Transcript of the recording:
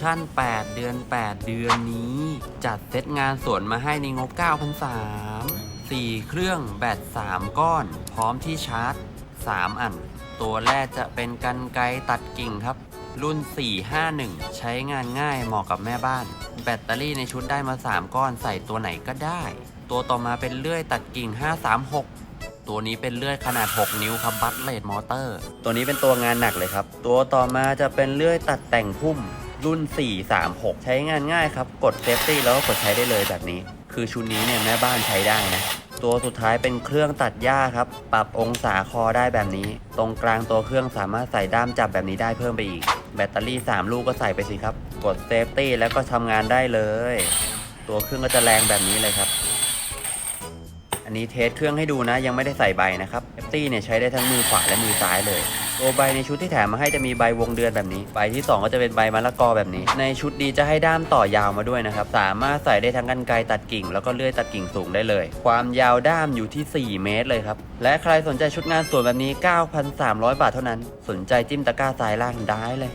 ชั่น 8 เดือน 8 เดือนนี้ จัดเซตงานสวนมาให้ในงบ9,300 4เครื่องแบต 3 ก้อน พร้อมที่ชาร์จ 3 อัน ตัวแรกจะเป็นกันไกรตัดกิ่งครับ รุ่น 451 ใช้งานง่ายเหมาะกับแม่บ้าน แบตเตอรี่ในชุดได้มา 3 ก้อนใส่ตัวไหนก็ได้ ตัวต่อมาเป็นเลื่อยตัดกิ่ง 536ตัวนี้เป็นเลื่อยขนาด 6 นิ้วครับบัตเลดมอเตอร์ ตัวนี้เป็นตัวงานหนักเลยครับ ตัวต่อมาจะเป็นเลื่อยตัดแต่งพุ่ม รุ่น 436 ใช้งานง่ายครับ กดเซฟตี้แล้วก็กดใช้ได้เลยแบบนี้ คือชุดนี้เนี่ยแม่บ้านใช้ได้นะ ตัวสุดท้ายเป็นเครื่องตัดหญ้าครับ ปรับองศาคอได้แบบนี้ ตรงกลางตัวเครื่องสามารถใส่ด้ามจับแบบนี้ได้เพิ่มไปอีก แบตเตอรี่ 3 ลูกก็ใส่ไปสิครับ กดเซฟตี้แล้วก็ทำงานได้เลย ตัวเครื่องก็จะแรงแบบนี้เลยครับ อันนี้เทสเครื่องให้ดูนะ ยังไม่ได้ใส่ใบนะครับเอฟตี้เนี่ยใช้ได้ทั้งมือขวาและมือซ้ายเลยตัวใบในชุดที่แถมมาให้จะมีใบวงเดือนแบบนี้ ใบที่ 2 ก็จะเป็นใบมะละกอแบบนี้ ในชุดนี้จะให้ด้ามต่อยาวมาด้วยนะครับ สามารถใส่ได้ทั้งกันไกตัดกิ่ง แล้วก็เลื่อยตัดกิ่งสูงได้เลย ความยาวด้ามอยู่ที่ 4 เมตรเลยครับ และใครสนใจชุดงานสวนแบบนี้ 9,300 บาทเท่านั้น สนใจจิ้มตะกร้าซ้ายล่างได้เลย